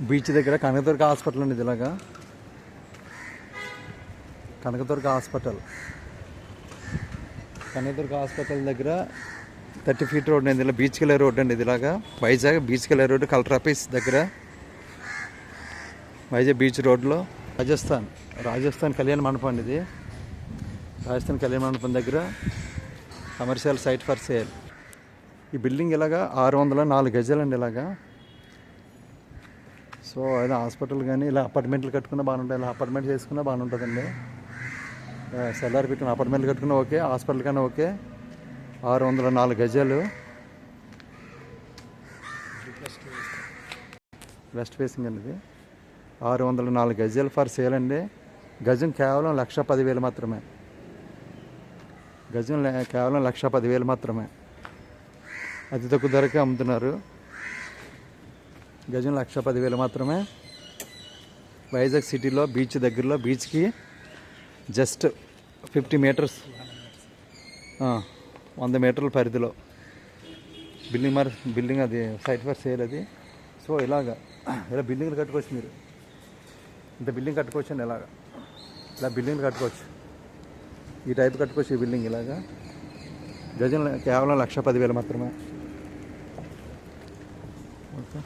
Beach దగ్గర Kanakadurga hospital ఉంది ఇలాగా. కనకదుర్గ హాస్పిటల్. కనకదుర్గ హాస్పిటల్ దగ్గర థర్టీ ఫీట్ రోడ్ అండి ఇలా బీచ్ కలర్ రోడ్ అండి ఇదిలాగా Vizag beach colour road collector office దగ్గర. వైజాగ్ బీచ్ రోడ్లో రాజస్థాన్ రాజస్థాన్ కళ్యాణ మండపం అండి ఇది. రాజస్థాన్ కళ్యాణ మండపం దగ్గర కమర్షియల్ సైట్ ఫర్ సేల్. ఈ బిల్డింగ్ ఇలాగా ఆరు వందల నాలుగు గజాలండి ఇలాగా. సో అదే హాస్పిటల్ కానీ ఇలా అపార్ట్మెంట్లు కట్టుకున్నా బాగుంటుంది ఇలా అపార్ట్మెంట్ చేసుకున్నా బాగానే ఉంటుందండి సెల్లార్ పెట్టిన అపార్ట్మెంట్లు కట్టుకున్నా ఓకే హాస్పిటల్ కానీ ఓకే. ఆరు వందల నాలుగు గజాలు. వెస్ట్ ఫేసింగ్ అండి. ఇది ఆరు వందల నాలుగు గజాలు ఫర్ సేల్ అండి. గజం కేవలం లక్ష పదివేలు మాత్రమే. గజం కేవలం లక్ష పదివేలు మాత్రమే. అతి తక్కువ ధరకే అమ్ముతున్నారు. గజం లక్ష పదివేలు మాత్రమే. వైజాగ్ సిటీలో బీచ్ దగ్గరలో బీచ్కి జస్ట్ ఫిఫ్టీ మీటర్స్. వంద మీటర్ల పరిధిలో. బిల్డింగ్ మరి బిల్డింగ్ అది సైట్ ఫర్ సేల్ అది. సో ఇలాగా ఇలా బిల్డింగ్లు కట్టుకోవచ్చు మీరు. ఇంత బిల్డింగ్ కట్టుకోవచ్చు అండి ఇలాగా ఇలా బిల్డింగ్లు కట్టుకోవచ్చు. ఈ టైప్ కట్టుకోవచ్చు ఈ బిల్డింగ్ ఇలాగా. గజం కేవలం లక్ష పదివేలు మాత్రమే. ఓకే.